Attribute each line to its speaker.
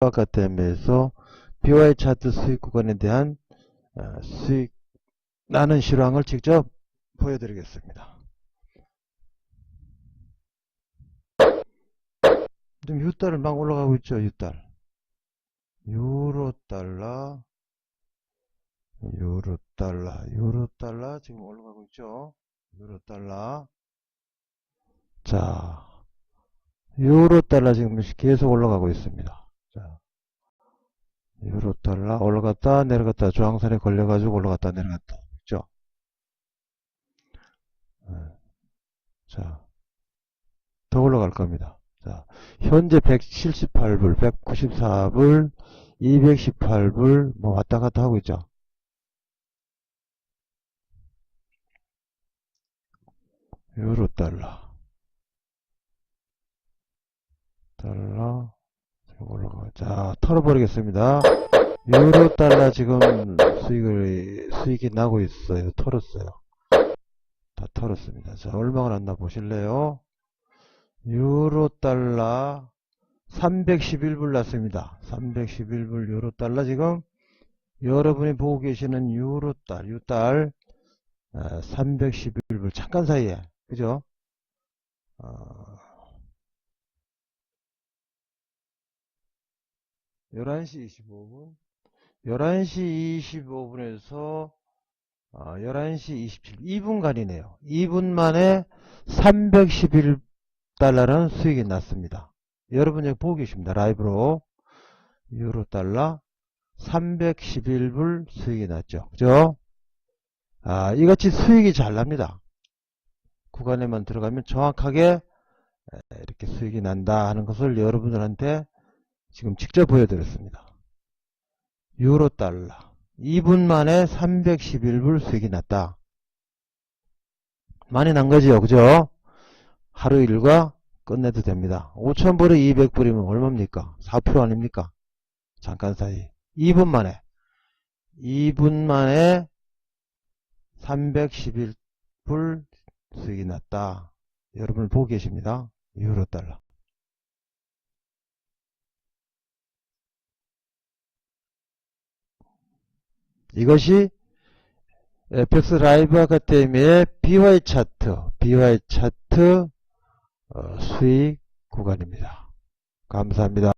Speaker 1: 아카데미에서 BY 차트 수익 구간에 대한 어, 수익 나는 실황을 직접 보여드리겠습니다. 지금 유달을 막 올라가고 있죠, 유달. 유로 달러, 유로 달러, 유로 달러 지금 올라가고 있죠. 유로 달러. 자, 유로 달러 지금 계속 올라가고 있습니다. 달러 올라갔다 내려갔다 저항선에 걸려가지고 올라갔다 내려갔다. 그죠? 네. 자, 더 올라갈 겁니다. 자, 현재 178불, 194불, 218불, 뭐 왔다 갔다 하고 있죠. 유로 달러. 달러. 올라가. 자, 털어버리겠습니다. 유로 달러 지금 수익을, 수익이 나고 있어요. 털었어요. 다 털었습니다. 자, 얼마가 났나 보실래요? 유로 달러 311불 났습니다. 311불 유로 달러 지금 여러분이 보고 계시는 유로 달, 유달 311불 잠깐 사이에 그죠? 어, 11시 25분 11시 25분에서 어, 11시 27, 2분간이네요. 2분 만에 311달러라는 수익이 났습니다. 여러분 여기 보고 계십니다. 라이브로. 유로 달러 311불 수익이 났죠. 그죠? 아, 이같이 수익이 잘 납니다. 구간에만 들어가면 정확하게 이렇게 수익이 난다 하는 것을 여러분들한테 지금 직접 보여드렸습니다. 유로 달러 2분 만에 311불 수익이 났다. 많이 난 거지요. 그죠? 하루 일과 끝내도 됩니다. 5천불에 200불이면 얼마입니까? 4% 아닙니까? 잠깐 사이. 2분 만에. 2분 만에 311불 수익이 났다. 여러분 보고 계십니다. 유로 달러. 이것이 FX 라이브 아카데미의 BY 차트, BY 차트 어, 수익 구간입니다. 감사합니다.